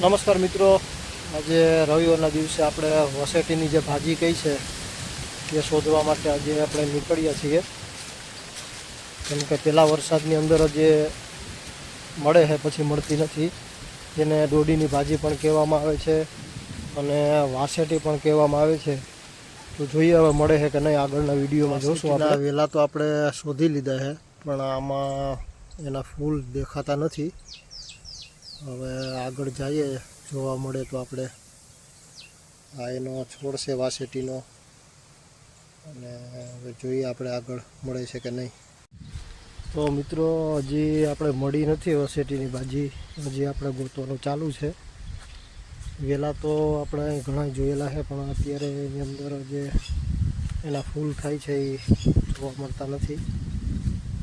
નમસ્કાર મિત્રો. આજે રવિવારના દિવસે આપણે વસેટીની જે ભાજી કઈ છે એ શોધવા માટે આજે આપણે નીકળ્યા છીએ. કેમ કે પહેલાં વરસાદની અંદર જે મળે છે પછી મળતી નથી. જેને દોડીની ભાજી પણ કહેવામાં આવે છે અને વાસેટી પણ કહેવામાં આવે છે. તો જોઈએ હવે મળે છે કે નહીં આગળના વિડીયોમાં જોશું આપણે. વહેલા તો આપણે શોધી લીધા છે પણ આમાં એના ફૂલ દેખાતા નથી. હવે આગળ જઈએ, જોવા મળે તો આપણે. આ એનો છોડ છે વાસેટીનો. અને હવે જોઈએ આપણે આગળ મળે છે કે નહીં. તો મિત્રો, હજી આપણે મળી નથી વસેટીની ભાજી હજી આપણે ગોતવાનું ચાલુ છે. વહેલા તો આપણે ઘણા જોયેલા છે, પણ અત્યારે એની અંદર જે એના ફૂલ થાય છે એ જોવા મળતા નથી.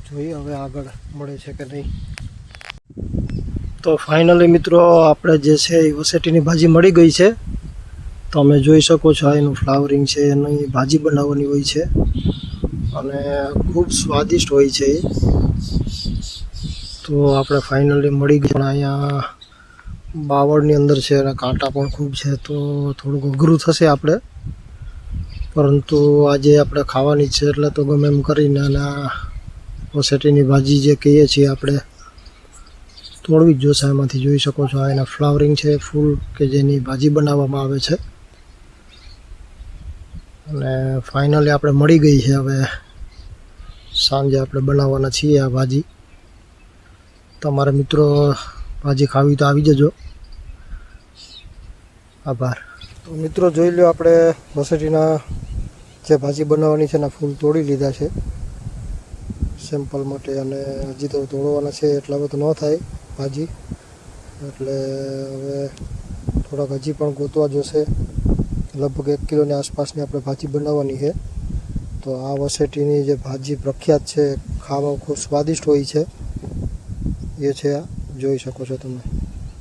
જોઈએ હવે આગળ મળે છે કે નહીં. તો ફાઇનલી મિત્રો, આપણે જે છે એ વસેટીની ભાજી મળી ગઈ છે. તમે જોઈ શકો છો એનું ફ્લાવરિંગ છે, એની ભાજી બનાવવાની હોય છે. અને ખૂબ સ્વાદિષ્ટ હોય છે એ. તો આપણે ફાઇનલી મળી ગઈ પણ અહીંયા બાવળની અંદર છે અને કાંટા પણ ખૂબ છે, તો થોડુંક અઘરું થશે આપણે. પરંતુ આજે આપણે ખાવાની છે, એટલે તો ગમે એમ કરીને અને વસેટીની ભાજી જે કહીએ છીએ આપણે તોડવી જ જોશે એમાંથી જોઈ શકો છો આ એના ફ્લાવરિંગ છે, ફૂલ કે જેની ભાજી બનાવવામાં આવે છે. અને ફાઇનલી આપણે મળી ગઈ છે હવે સાંજે આપણે બનાવવાના છીએ આ ભાજી. તમારા મિત્રો ભાજી ખાવી તો આવી જજો. આભાર. તો મિત્રો જોઈ લો આપણે વસેટીના જે ભાજી બનાવવાની છે એના ફૂલ તોડી લીધા છે. સેમ્પલ માટે અને હજી તો તોડવાના છે, એટલા બધું ન થાય. ભાજી. એટલે હવે થોડાક હજી પણ ગોતવા જોશે. લગભગ એક કિલોની આસપાસની આપણે ભાજી બનાવવાની છે. તો આ વસેટીની જે ભાજી પ્રખ્યાત છે, ખાવામાં ખૂબ સ્વાદિષ્ટ હોય છે. એ છે આ. જોઈ શકો છો તમે.